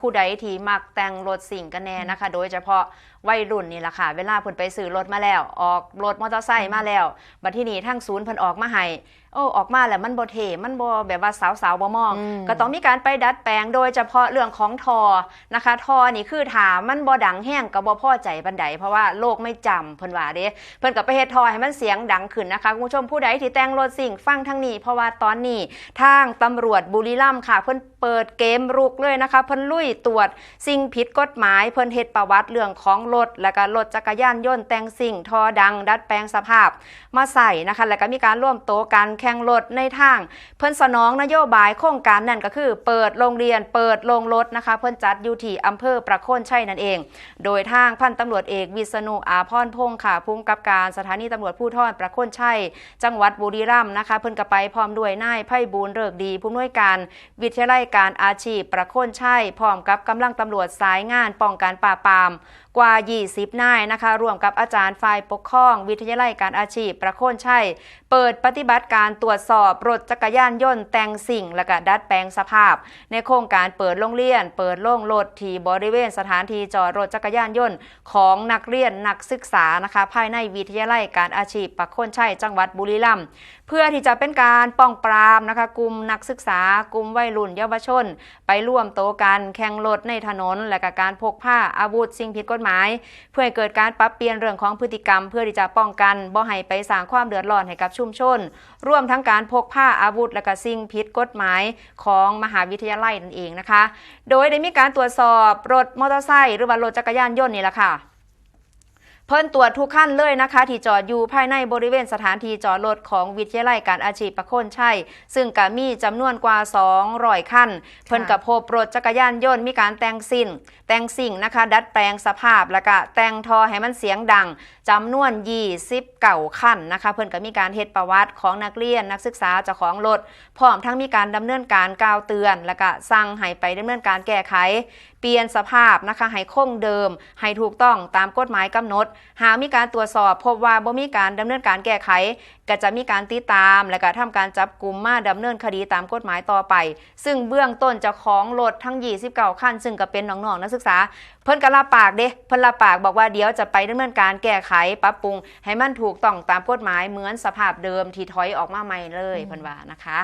ผู้ใดที่มักแต่งรถสิ่งกันแน่นะคะ โดยเฉพาะวัยรุ่นนี่แหละค่ะ เวลาเพิ่นไปซื้อรถมาแล้ว ออกรถมอเตอร์ไซค์มาแล้ว บัดที่นี่ทั้งศูนย์เพิ่นออกมาให้โอ้ออกมาแล้วมันบ่เท่มันบ่แบบว่าสาวๆบ่มองอืมก็ต้องมีการไปดัดแปลงโดยเฉพาะเรื่องของทอนะคะทอนี่คือถามมันบ่ดังแห้งก็บ่พอใจบันไดเพราะว่าโลกไม่จำเพิ่นว่าเด้เพิ่นก็ไปเฮ็ดทอให้มันเสียงดังขึ้นนะคะคุณผู้ชมผู้ใดที่แต่งรถสิ่งฟังทั้งนี้ เพราะว่าตอนนี้ทางตำรวจบุรีรัมย์ค่ะ เพิ่นเปิดเกมรุกเลยนะคะเพิ่นลุยตรวจสิ่งผิดกฎหมายเพิ่นเฮ็ดประวัติเรื่องของรถ และก็รถจักรยานยนต์แต่งสิ่งทอดัง ดัดแปลงสภาพ มาใส่นะคะ แล้วก็มีการร่วมโตะกันแข่งรถในทาง เพิ่อนสนองนโยบายโครงการนั่นก็คือ เปิดโรงเรียน เปิดโรงรถนะคะ เพิ่อนจัดอยู่ที่อำเภอประโคนชัยนั่นเอง โดยทางพันตำรวจเอกวิษณุอาพรพงศ์ค่ะภูมิกับการสถานีตำรวจผู้ทอนประโคนชัยจังหวัดบุรีรัมย์นะคะ เพิ่อนก็ไปพร้อมด้วยนายไพบูลเริกดีผู้อำนวยการวิทยาลัยการอาชีพประโคนชัยพร้อมกับกำลังตำรวจสายงานป้องกันปราบปรามกว่า20นายนะคะร่วมกับอาจารย์ฝ่ายปกครอง วิทยาลัยการอาชีพ ประโคนชัย เปิดปฏิบัติการตรวจสอบรถจักรยานยนต์แต่งสิ่ง และก็ดัดแปลงสภาพ ในโครงการเปิดโรงเรียน เปิดโรงรถที่บริเวณสถานที่จอดรถจักรยานยนต์ของนักเรียนนักศึกษานะคะภายในวิทยาลัยการอาชีพประโคนชัยจังหวัดบุรีรัมย์ พื่อที่จะเป็นการป้องปรามนะคะกลุ่มนักศึกษากลุ่มวัยรุ่นเยาวชน ไปร่วมโตกันแข่งรถในถนน และก็การพกผ้าอาวุธสิ่งผิดกฎหมาย เพื่อให้เกิดการปรับเปลี่ยนเรื่องของพฤติกรรม เพื่อที่จะป้องกันบ่ให้ไปสร้างความเดือดร้อนให้กับชุมชน ร่วมทั้งการพกผ้าอาวุธ และก็สิ่งผิดกฎหมายของมหาวิทยาลัยนั่นเองนะคะ โดยได้มีการตรวจสอบรถมอเตอร์ไซค์หรือว่ารถจักรยานยนต์นี่แหละค่ะ เพิ่นตรวจทุกขั้นเลยนะคะ ที่จอดอยู่ภายในบริเวณสถานที่จอดรถของวิทยาลัยการอาชีพประโคนชัยซึ่งก็มีจำนวนกว่า 200คันเพิ่นกับพบรถจักรยานยนต์มีการแต่งสิ่งแต่งสิ่งนะคะ ดัดแปลงสภาพแล้วก็แต่งทอให้มันเสียงดังจำนวน20เก่าคันนะคะ เพิ่นก็มีการเฮ็ดประวัติของนักเรียนนักศึกษาเจ้าของรถพร้อมทั้งมีการดำเนินการกล่าวเตือน แล้วก็สั่งให้ไปดำเนินการแก้ไข เปลี่ยนสภาพนะคะให้คงเดิมให้ถูกต้องตามกฎหมายกำหนดหากมีการตรวจสอบพบว่าบ่มีการดำเนินการแก้ไข ก็จะมีการติดตาม และก็ทำการจับกลุ่มมาดำเนินคดีตามกฎหมายต่อไป ซึ่งเบื้องต้นจ้าของรถทั้ง 29คันซึ่งก็เป็นน้องๆนักศึกษา เพิ่นก็รับปากเด้เพิ่นรับปากบอกว่าเดี๋ยวจะไปดำเนินการแก้ไขปรับปรุง ให้มันถูกต้องตามกฎหมายเหมือนสภาพเดิมที่ถอยออกมาใหม่เลยเพิ่นว่านะคะ